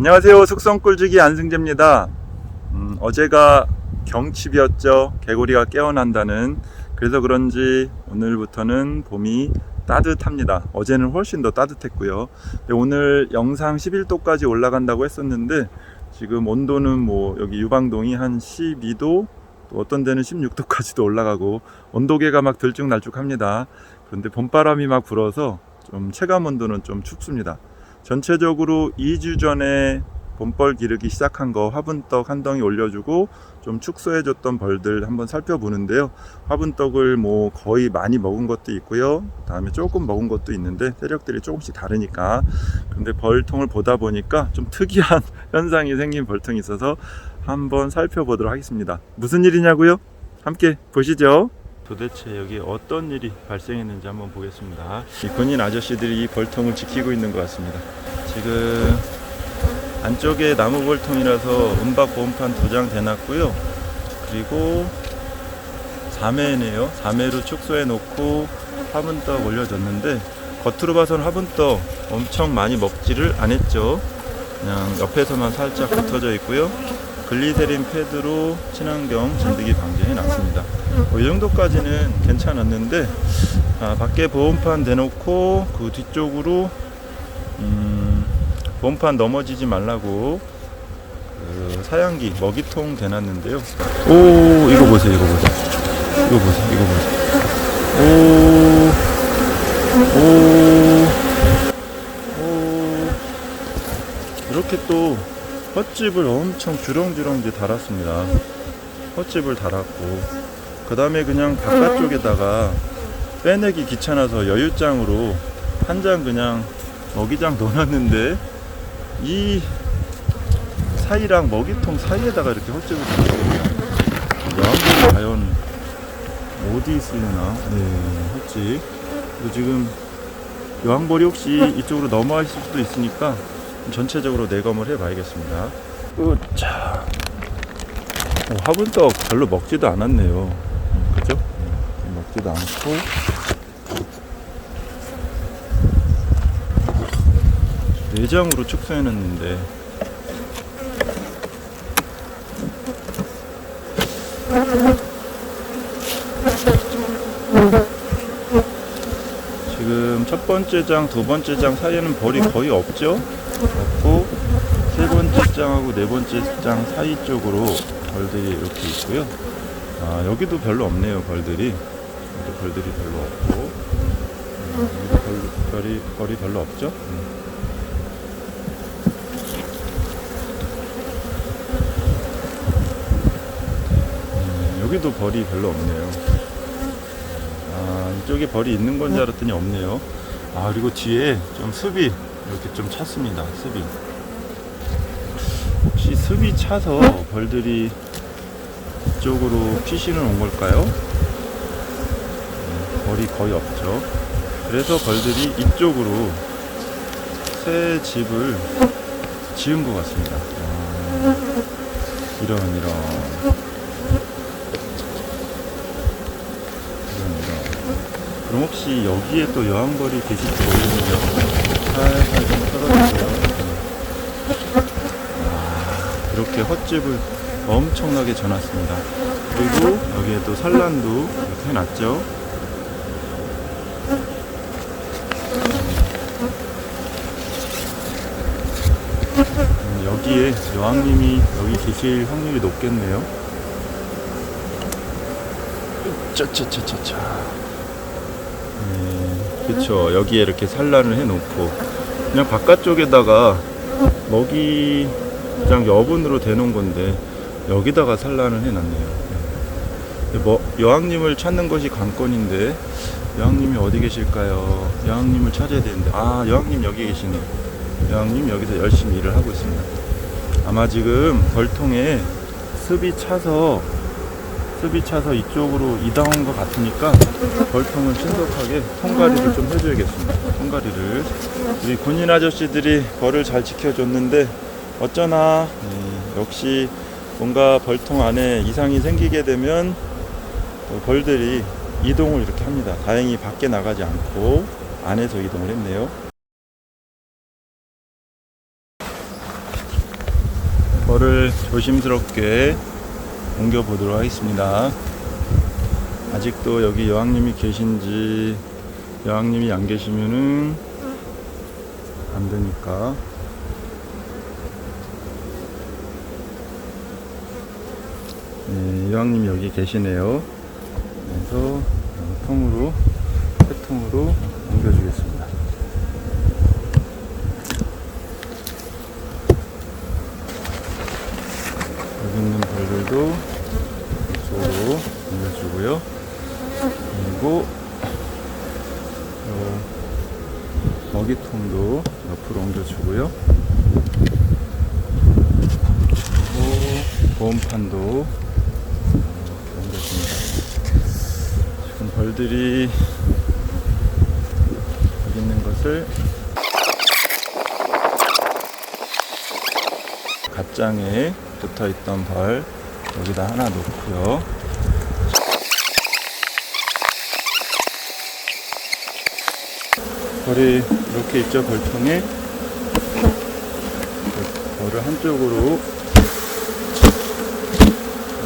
안녕하세요. 숙성꿀지기 안승재입니다. 음, 어제가 경칩이었죠. 개구리가 깨어난다는. 그래서 그런지 오늘부터는 봄이 따뜻합니다. 어제는 훨씬 더 따뜻했고요. 근데 오늘 영상 11도까지 올라간다고 했었는데 지금 온도는 뭐 여기 유방동이 한 12도 또 어떤 데는 16도까지도 올라가고 온도계가 막 들쭉날쭉합니다. 그런데 봄바람이 막 불어서 좀 체감 온도는 좀 춥습니다. 전체적으로 2주 전에 봄벌 기르기 시작한 거 화분떡 한 덩이 올려주고 좀 축소해줬던 벌들 한번 살펴보는데요. 화분떡을 뭐 거의 많이 먹은 것도 있고요. 다음에 조금 먹은 것도 있는데 세력들이 조금씩 다르니까. 근데 벌통을 보다 보니까 좀 특이한 현상이 생긴 벌통이 있어서 한번 살펴보도록 하겠습니다. 무슨 일이냐고요? 함께 보시죠. 도대체 여기 어떤 일이 발생했는지 한번 보겠습니다. 이 군인 아저씨들이 이 벌통을 지키고 있는 것 같습니다. 지금 안쪽에 나무 벌통이라서 은박 보험판 두 장 대놨고요. 그리고 4매네요. 4매로 축소해 놓고 화분떡 올려줬는데 겉으로 봐서는 화분떡 엄청 많이 먹지를 않았죠. 그냥 옆에서만 살짝 붙어져 있고요. 글리세린 패드로 친환경 진드기 방지해 놨습니다. 뭐 이 정도까지는 괜찮았는데 아, 밖에 보온판 대놓고 그 뒤쪽으로 음, 보온판 넘어지지 말라고 그 사양기 먹이통 대놨는데요. 오 이거 보세요 이거 보세요 이거 보세요 이거 보세요 오오 이렇게 또 헛집을 엄청 주렁주렁 달았습니다. 헛집을 달았고 그 다음에 그냥 바깥쪽에다가 빼내기 귀찮아서 여유장으로 한 장 그냥 먹이장 넣어놨는데 이 사이랑 먹이통 사이에다가 이렇게 헛집을 달았거든요. 여왕들이 과연 어디 쓰나? 네, 헛집. 그리고 지금 여왕벌이 혹시 이쪽으로 넘어가실 수도 있으니까 전체적으로 내검을 해봐야겠습니다. 으차. 어, 화분떡 별로 먹지도 않았네요. 음, 그죠? 음, 먹지도 않고. 내장으로 축소해놨는데. 지금 첫 번째 장, 두 번째 장 사이에는 벌이 거의 없죠? 없고 세 번째 장하고 네 번째 장 사이 쪽으로 벌들이 이렇게 있고요. 아 여기도 별로 없네요 벌들이. 여기도 벌들이 별로 없고 음, 여기도 벌, 벌이 벌이 별로 없죠. 음. 음, 여기도 벌이 별로 없네요. 아 이쪽에 벌이 있는 건줄 알았더니 없네요. 아 그리고 뒤에 좀 습이 이렇게 좀 찼습니다. 습이. 혹시 습이 차서 벌들이 이쪽으로 피신을 온 걸까요? 음, 벌이 거의 없죠. 그래서 벌들이 이쪽으로 새 집을 지은 것 같습니다. 아, 이런 이런. 그럼 혹시 여기에 또 여왕벌이 계실지 모르는데요. 살살 좀. 아, 이렇게 헛집을 엄청나게 져놨습니다. 그리고 여기에 또 산란도 이렇게 해놨죠. 음, 여기에 여왕님이 여기 계실 확률이 높겠네요. 짜짜짜짜짜. 네, 그쵸. 여기에 이렇게 산란을 해놓고 그냥 바깥쪽에다가 먹이장 여분으로 대놓은 건데 여기다가 산란을 해놨네요. 네. 뭐 여왕님을 찾는 것이 관건인데 여왕님이 어디 계실까요? 여왕님을 찾아야 되는데 아 여왕님 여기 계시네요. 여왕님 여기서 열심히 일을 하고 있습니다. 아마 지금 벌통에 습이 차서 습이 차서 이쪽으로 이동한 것 같으니까 벌통을 신속하게 통가리를 좀 해줘야겠습니다. 통가리를 우리 군인 아저씨들이 벌을 잘 지켜줬는데 어쩌나 네, 역시 뭔가 벌통 안에 이상이 생기게 되면 또 벌들이 이동을 이렇게 합니다. 다행히 밖에 나가지 않고 안에서 이동을 했네요. 벌을 조심스럽게 옮겨 보도록 하겠습니다. 아직도 여기 여왕님이 계신지 여왕님이 안 계시면은 안 되니까 네, 여왕님이 여기 계시네요. 그래서 어, 통으로 세통으로 옮겨주겠습니다. 여기 있는 벌들도 이쪽으로 옮겨주고요. 그리고 요 먹이통도 옆으로 옮겨주고요. 그리고 보온판도 어, 옮겨줍니다. 지금 벌들이 여기 있는 것을 갓장에 붙어 있던 벌 여기다 하나 놓고요. 벌이 이렇게 있죠 벌통에 그 벌을 한쪽으로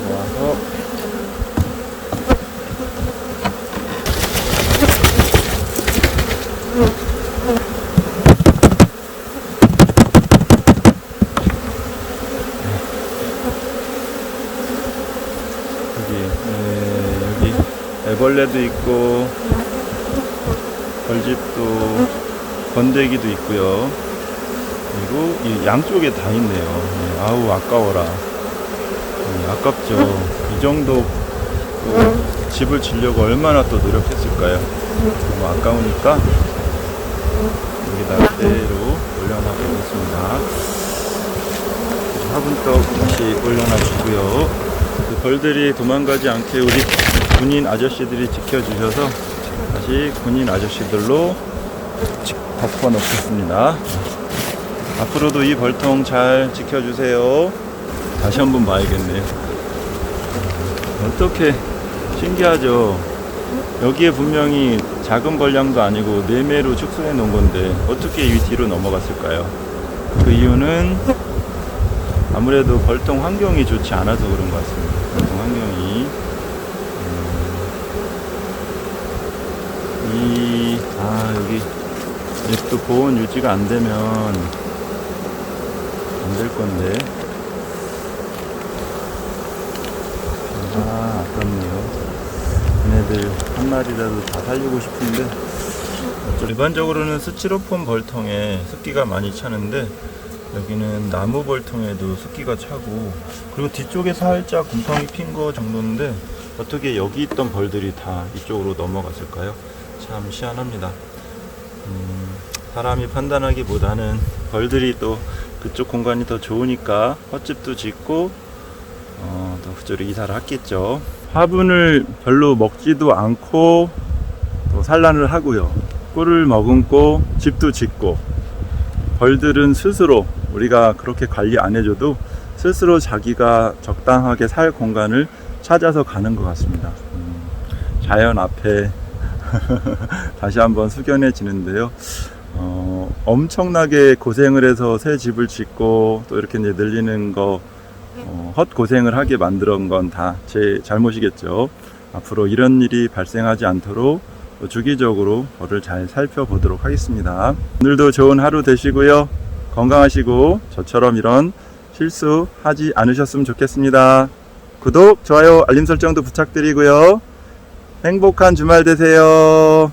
모아서 여기 네, 여기 애벌레도 있고 벌집도 번데기도 있고요. 그리고 이 양쪽에 다 있네요. 네, 아우 아까워라. 네, 아깝죠. 이 정도 그 집을 지려고 얼마나 또 노력했을까요? 너무 아까우니까 여기다 그대로 올려놔보겠습니다. 화분떡 다시 올려놔 주고요. 그 벌들이 도망가지 않게 우리 군인 아저씨들이 지켜주셔서 다시 군인 아저씨들로 지- 덮어 놓겠습니다. 앞으로도 이 벌통 잘 지켜주세요. 다시 한번 봐야겠네요. 어떻게 신기하죠? 여기에 분명히 작은 벌량도 아니고 네매로 축소해 놓은 건데 어떻게 이 뒤로 넘어갔을까요? 그 이유는 아무래도 벌통 환경이 좋지 않아서 그런 것 같습니다. 벌통 환경이 음, 이, 아, 여기, 이또 보온 유지가 안 되면 안 될 건데. 아, 아깝네요. 얘네들 한 마리라도 다 살리고 싶은데. 일반적으로는 스티로폼 벌통에 습기가 많이 차는데, 여기는 나무 벌통에도 습기가 차고, 그리고 뒤쪽에 살짝 곰팡이 핀 거 정도인데, 어떻게 여기 있던 벌들이 다 이쪽으로 넘어갔을까요? 참 희한합니다. 음, 사람이 판단하기보다는 벌들이 또 그쪽 공간이 더 좋으니까 헛집도 짓고 어, 또 그쪽으로 이사를 했겠죠. 화분을 별로 먹지도 않고 또 산란을 하고요. 꿀을 머금고 집도 짓고 벌들은 스스로 우리가 그렇게 관리 안 해줘도 스스로 자기가 적당하게 살 공간을 찾아서 가는 것 같습니다. 음, 자연 앞에 다시 한번 숙연해지는데요. 어, 엄청나게 고생을 해서 새 집을 짓고 또 이렇게 이제 늘리는 거 어, 헛 고생을 하게 만드는 건다 제 잘못이겠죠. 앞으로 이런 일이 발생하지 않도록 또 주기적으로 벌을 잘 살펴보도록 하겠습니다. 오늘도 좋은 하루 되시고요. 건강하시고 저처럼 이런 실수하지 않으셨으면 좋겠습니다. 구독, 좋아요, 알림 설정도 부탁드리고요. 행복한 주말 되세요.